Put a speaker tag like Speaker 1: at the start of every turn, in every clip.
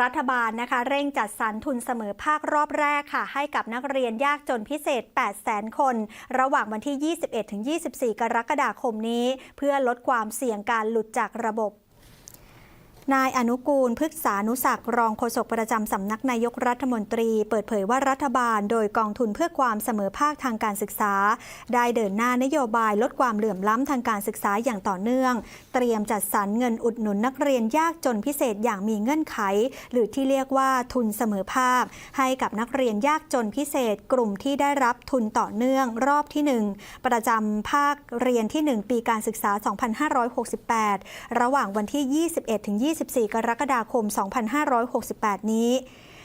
Speaker 1: รัฐบาลนะคะ เร่งจัดสรรทุนเสมอภาครอบแรกค่ะ ให้กับนักเรียนยากจนพิเศษ 800,000 คน ระหว่างวันที่ 21-24 กรกฎาคมนี้ เพื่อลดความเสี่ยงการหลุดจากระบบ นายอนุกูลพฤกษานุศักดิ์รองโฆษกประจำสำนักนายกรัฐมนตรี เปิดเผยว่ารัฐบาล โดยกองทุนเพื่อความเสมอภาคทางการศึกษา ได้เดินหน้านโยบายลดความเหลื่อมล้ำทางการศึกษาอย่างต่อเนื่อง เตรียมจัดสรรเงินอุดหนุนนักเรียนยากจนพิเศษอย่างมีเงื่อนไข หรือที่เรียกว่าทุนเสมอภาค ให้กับนักเรียนยากจนพิเศษ กลุ่มที่ได้รับทุนต่อเนื่องรอบที่ 1 ประจำภาคเรียนที่ 1 ปีการศึกษา 2568 ระหว่างวันที่ 21ถึง21-24 กรกฎาคม 2568 นี้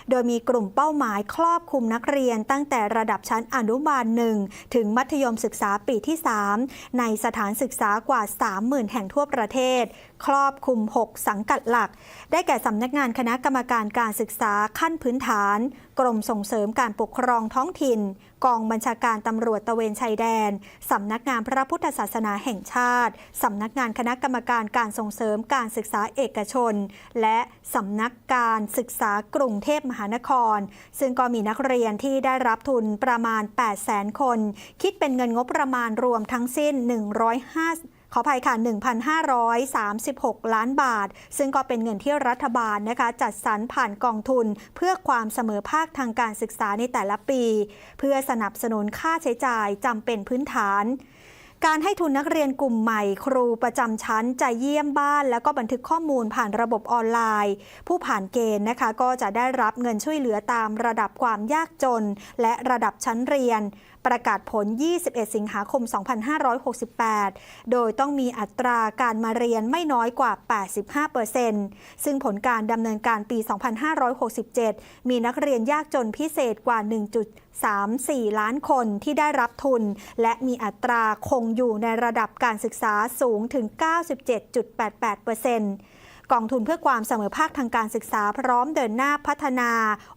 Speaker 1: โดยมีกลุ่มเป้าหมายครอบคลุมนักเรียนตั้งแต่ระดับชั้นอนุบาลหนึ่งถึงมัธยมศึกษาปีที่ 3 ในสถานศึกษากว่า 30,000 แห่งทั่วประเทศ ครอบคลุม 6 สังกัดหลัก ได้แก่สำนักงานคณะกรรมการการศึกษาขั้นพื้นฐาน รมส่งเสริมการปกครองท้องถิ่น กองบัญชาการตำรวจตะเวนชายแดน สำนักงานพระพุทธศาสนาแห่งชาติ สำนักงานคณะกรรมการการส่งเสริมการศึกษาเอกชน และสำนักการศึกษากรุงเทพมหานคร ซึ่งก็มีนักเรียนที่ได้รับทุนประมาณ 800,000 คน คิดเป็นเงินงบประมาณรวมทั้งสิ้น 150 ขออภัยค่ะ 1,536 ล้านบาท ซึ่งก็เป็นเงินที่รัฐบาลนะคะ จัดสรรผ่านกองทุน เพื่อความเสมอภาคทางการศึกษาในแต่ละปี เพื่อสนับสนุนค่าใช้จ่ายจำเป็นพื้นฐานการให้ทุนนักเรียนกลุ่มใหม่ครูประจำชั้นจะเยี่ยมบ้าน แล้วก็บันทึกข้อมูลผ่านระบบออนไลน์ ผู้ผ่านเกณฑ์นะคะ ก็จะได้รับเงินช่วยเหลือตามระดับความยากจน และระดับชั้นเรียนประกาศผล 21 สิงหาคม 2568 โดยต้องมีอัตราการมาเรียนไม่น้อยกว่า 85%ซึ่งผลการดำเนินการปี 2567 มีนักเรียนยากจนพิเศษกว่า 1.34 ล้านคนที่ได้รับทุน และมีอัตราคงอยู่ในระดับการศึกษาสูงถึง 97.88%กองทุนเพื่อความเสมอภาคทางการศึกษาพร้อมเดินหน้าพัฒนา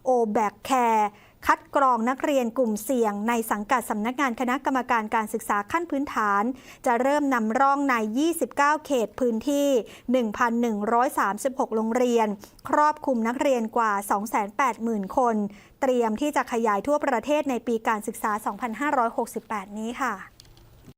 Speaker 1: o b a c Care คัดกรองนักเรียนกลุ่มเสี่ยง ในสังกัดสำนักงานคณะกรรมการการศึกษาขั้นพื้นฐาน จะเริ่มนำร่องใน 29 เขตพื้นที่ 1,136 โรงเรียน ครอบคลุมนักเรียนกว่า 280,000 คน เตรียมที่จะขยายทั่วประเทศในปีการศึกษา 2568 นี้ค่ะ